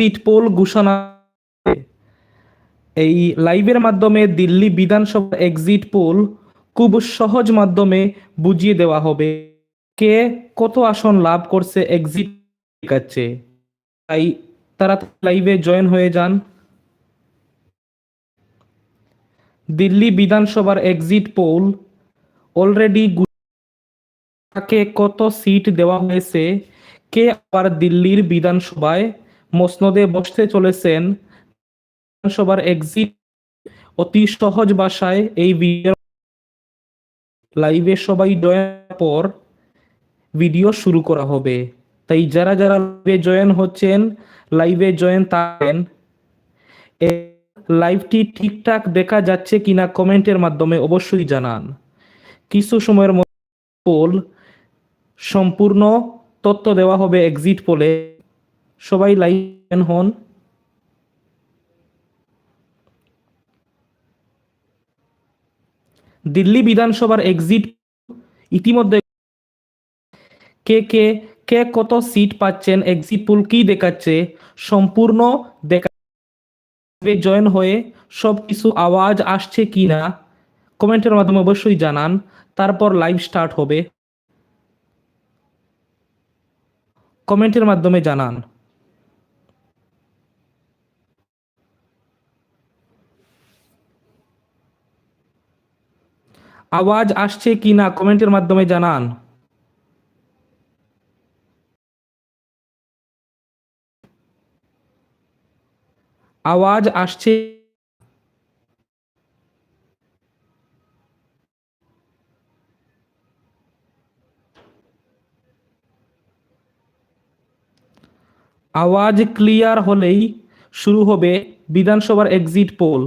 Exit pole ঘোষণা এই লাইভের মাধ্যমে দিল্লি বিধানসভা এক্সিট পোল খুব সহজ মাধ্যমে বুঝিয়ে দেওয়া হবে কে কত আসন লাভ করছে এক্সিট কাছে। তাই তারা লাইভে জয়েন হয়ে যান। দিল্লি বিধানসভার এক্সিট পোল অলরেডি তাকে কত সিট দেওয়া হয়েছে, কে আবার দিল্লির বিধানসভায় মসনদে বসতে চলেছেন। বিধানসভার এক্সিট অতি সহজ ভাষায় এই ভিডিও লাইভে সবাই জয়েন পর ভিডিও শুরু করা হবে। তাই যারা যারা লাইভে জয়েন হচ্ছেন লাইভে জয়েন থাকেন লাইভটি ঠিকঠাক দেখা যাচ্ছে কিনা কমেন্টের মাধ্যমে অবশ্যই জানান। কিছু সময়ের মধ্যে পোল সম্পূর্ণ তথ্য দেওয়া হবে এক্সিট পোলে সবাই লাইভ হন। দিল্লি বিধানসভার এক্সিট ইতিমধ্যে কে কে কে কত সিট পাচ্ছেন? এক্সিট পুল কি দেখাচ্ছে? সম্পূর্ণ দেখা জয়েন হয়ে সব কিছু আওয়াজ আসছে কি না? কমেন্টের মাধ্যমে অবশ্যই জানান। তারপর লাইভ স্টার্ট হবে। কমেন্টের মাধ্যমে জানান। আওয়াজ আসছে কি না কমেন্টের মাধ্যমে জানান। আওয়াজ আসছে আওয়াজ ক্লিয়ার হলেই শুরু হবে বিধানসভার এক্সিট পোল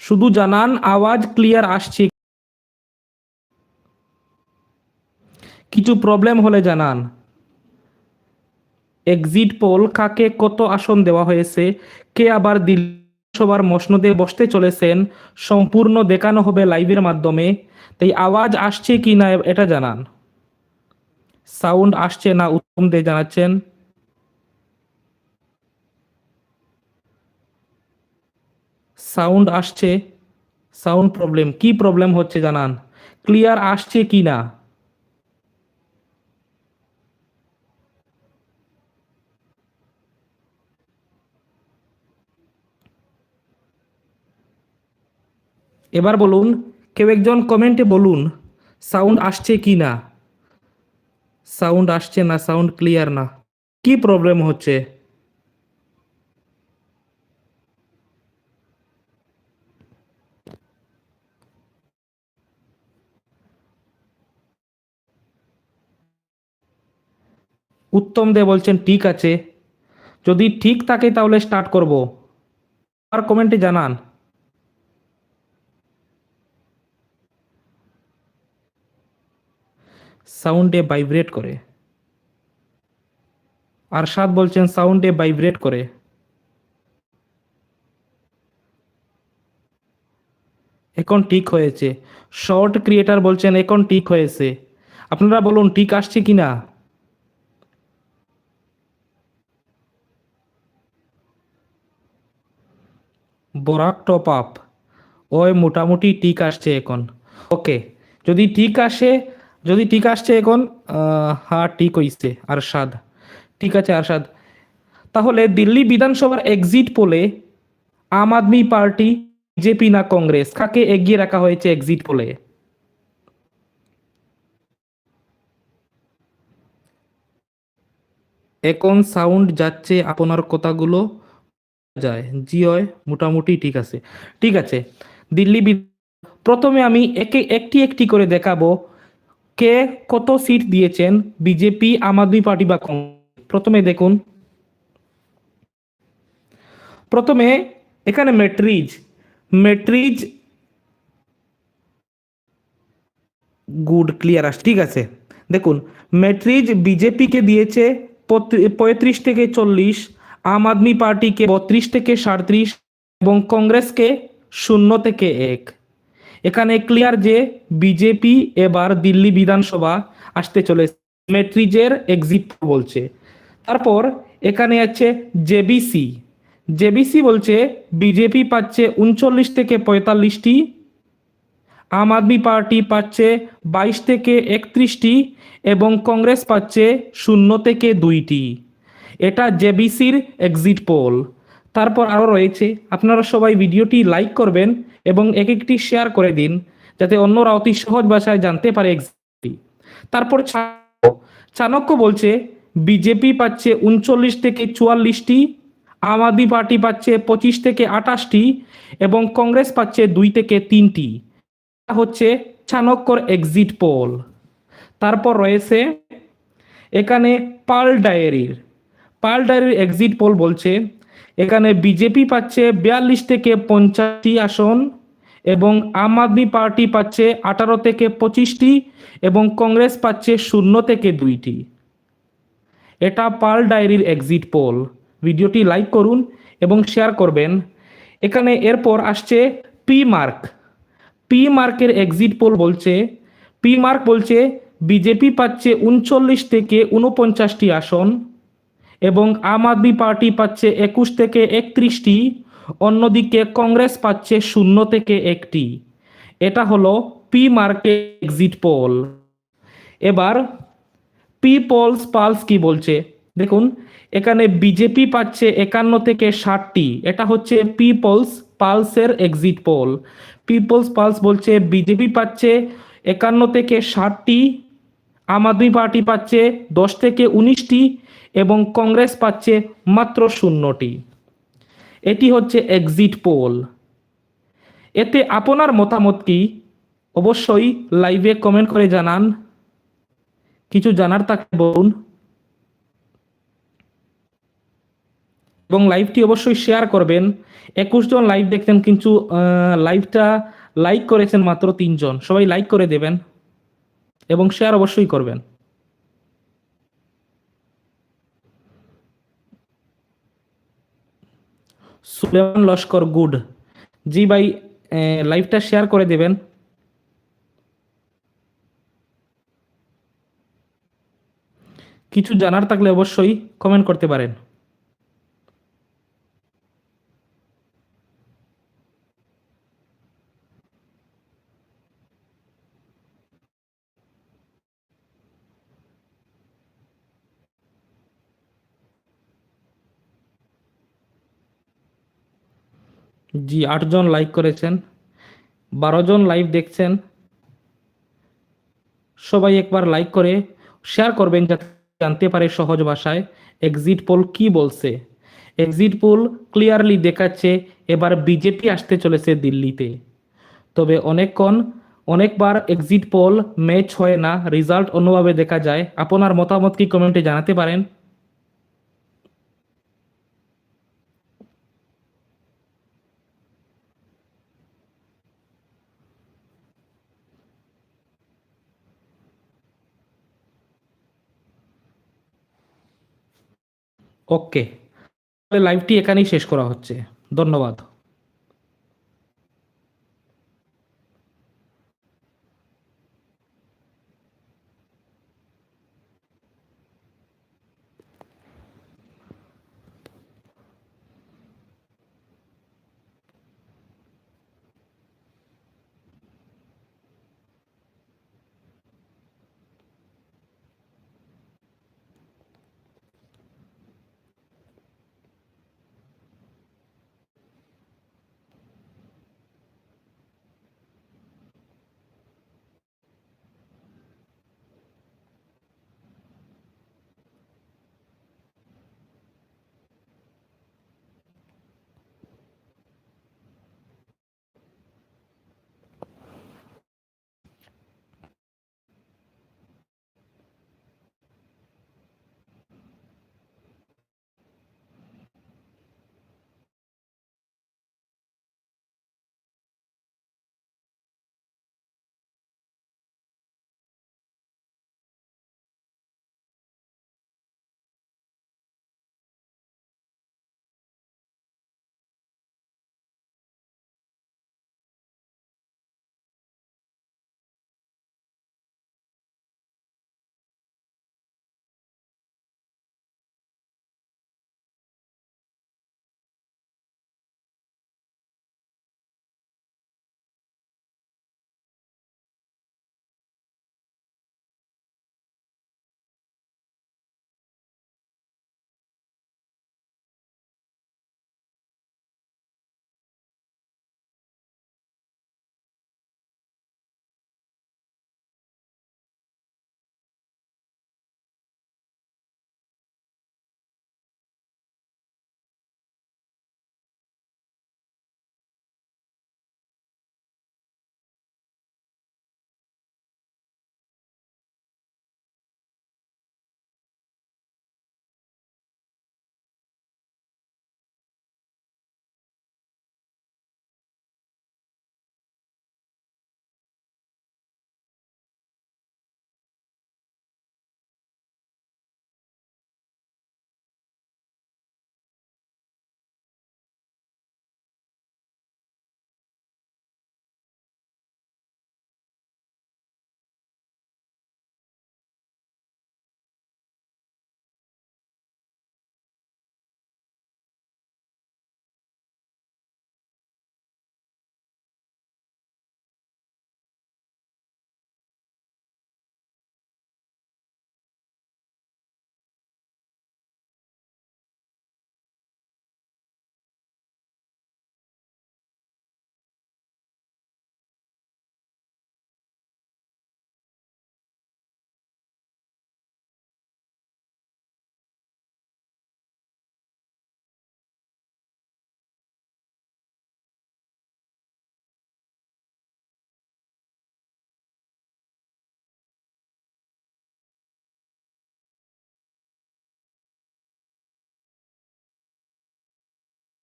শুধু জানান, আওয়াজ ক্লিয়ার আসছে। কিছু প্রবলেম হলে জানান। এক্সিট পোল, কাকে কত আসন দেওয়া হয়েছে? কে আবার সবার মসনদে বসতে চলেছেন? সম্পূর্ণ দেখানো হবে লাইভের মাধ্যমে। তাই আওয়াজ আসছে কি না, এটা জানান। সাউন্ড আসছে না, উত্তম দে জানাচ্ছেন। সাউন্ড আসছে, সাউন্ড প্রবলেম। কি প্রবলেম হচ্ছে জানান? ক্লিয়ার আসছে কি না? এবার বলুন, কেউ একজন কমেন্টে বলুন, সাউন্ড আসছে কি না? সাউন্ড আসছে না, সাউন্ড ক্লিয়ার না। কি প্রবলেম হচ্ছে? উত্তম দে বলছেন, ঠিক আছে। যদি ঠিক থাকে তাহলে স্টার্ট করব। আর কমেন্টে জানান। সাউন্ডে ভাইব্রেট করে। আরশাদ বলছেন সাউন্ডে ভাইব্রেট করে। এখন ঠিক হয়েছে। শর্ট ক্রিয়েটার বলছেন, এখন ঠিক হয়েছে। আপনারা বলুন, ঠিক আসছে কিনা? বরাক টপ আপ ওই মোটামুটি ঠিক আসছে এখন। ওকে যদি ঠিক আসে, যদি ঠিক আসছে এখন হ্যাঁ ঠিক হইছে, আরশাদ। ঠিক আছে আর আরশাদ। তাহলে দিল্লি বিধানসভার এক্সিট পোলে আম আদমি পার্টি, বিজেপি না কংগ্রেস? কাকে এগিয়ে রাখা হয়েছে এক্সিট পোলে এখন সাউন্ড যাচ্ছে আপনার কথাগুলো। যায়। জি হয় মোটামুটি ঠিক আছে। ঠিক আছে, দিল্লি প্রথমে আমি একে, একটি একটি করে দেখাবো কে কত সিট দিয়েছেন বিজেপি, আম আদমি পার্টি বা প্রথমে দেখুন। প্রথমে এখানে মেট্রিজ মেট্রিজ গুড, ক্লিয়ার আস ঠিক আছে। দেখুন মেট্রিজ বিজেপিকে দিয়েছে পঁয়ত্রিশ থেকে চল্লিশ আম আদমি পার্টিকে বত্রিশ থেকে সাঁত্রিশ এবং কংগ্রেসকে শূন্য থেকে এক। এখানে ক্লিয়ার যে বিজেপি এবার দিল্লি বিধানসভা আসতে চলেছে। মেট্রিজের এক্সিট বলছে। তারপর এখানে আছে জেবিসি। জেবিসি বলছে বিজেপি পাচ্ছে উনচল্লিশ থেকে পঁয়তাল্লিশটি, আম আদমি পার্টি পাচ্ছে বাইশ থেকে একত্রিশটি এবং কংগ্রেস পাচ্ছে শূন্য থেকে দুইটি। এটা জেবিসির এক্সিট পোল তারপর আরও রয়েছে, আপনারা সবাই ভিডিওটি লাইক করবেন এবং এক একটি শেয়ার করে দিন, যাতে অন্যরা অতি সহজ ভাষায় জানতে পারে এক্সিটটি তারপর চাণক্য বলছে, বিজেপি পাচ্ছে উনচল্লিশ থেকে চুয়াল্লিশটি, আম আদমি পার্টি পাচ্ছে পঁচিশ থেকে আটাশটি এবং কংগ্রেস পাচ্ছে দুই থেকে তিনটি। হচ্ছে চাণক্যর এক্সিট পোল তারপর রয়েছে, এখানে পাল ডায়েরির। পাল ডায়েরির এক্সিট পোল বলছে, এখানে বিজেপি পাচ্ছে বিয়াল্লিশ থেকে পঞ্চাশটি আসন এবং আম আদমি পার্টি পাচ্ছে আঠারো থেকে পঁচিশটি এবং কংগ্রেস পাচ্ছে শূন্য থেকে দুইটি। এটা পাল ডায়েরির এক্সিট পোল ভিডিওটি লাইক করুন এবং শেয়ার করবেন। এখানে এরপর আসছে পি মার্ক পি মার্কের এক্সিট পোল বলছে পি মার্ক বলছে বিজেপি পাচ্ছে উনচল্লিশ থেকে উনপঞ্চাশটি আসন। এবং আম আদমি পার্টি পাচ্ছে একুশ থেকে একত্রিশটি, অন্যদিকে কংগ্রেস পাচ্ছে শূন্য থেকে একটি। এটা হলো পি মার্কে এক্সিট পোল। এবার পিপলস পালস কি বলছে? দেখুন, এখানে বিজেপি পাচ্ছে একান্ন থেকে ষাটটি। এটা হচ্ছে পিপলস পালসের এক্সিট পোল। পিপলস পালস বলছে বিজেপি পাচ্ছে একান্ন থেকে ষাটটি, আম আদমি পার্টি পাচ্ছে দশ থেকে উনিশটি এবং কংগ্রেস পাচ্ছে মাত্র শূন্যটি। এটি হচ্ছে এক্সিট পোল এতে আপনার মতামত কি? অবশ্যই লাইভে কমেন্ট করে জানান। কিছু জানার থাকলে বলুন। এবং লাইভটি অবশ্যই শেয়ার করবেন। একুশ জন লাইভ দেখছেন কিন্তু লাইভটা লাইক করেছেন মাত্র তিনজন। সবাই লাইক করে দেবেন এবং শেয়ার অবশ্যই করবেন। সুলেমান লস্কর গুড। জি ভাই লাইভটা শেয়ার করে দেবেন। কিছু জানার থাকলে অবশ্যই কমেন্ট করতে পারেন। জি, আটজন লাইক করেছেন। বারো জন লাইভ দেখছেন। সবাই একবার লাইক করে শেয়ার করবেন যাতে জানতে পারে সহজ ভাষায় এক্সিট পোল কি বলছে। এক্সিট পোল ক্লিয়ারলি দেখাচ্ছে, এবার বিজেপি আসতে চলেছে দিল্লিতে। তবে অনেকক্ষণ, অনেকবার এক্সিট পোল ম্যাচ হয় না রেজাল্ট অন্যভাবে দেখা যায়। আপনার মতামত কি কমেন্টে জানাতে পারেন? ওকে তাহলে লাইভটি এখানেই শেষ করা হচ্ছে। ধন্যবাদ।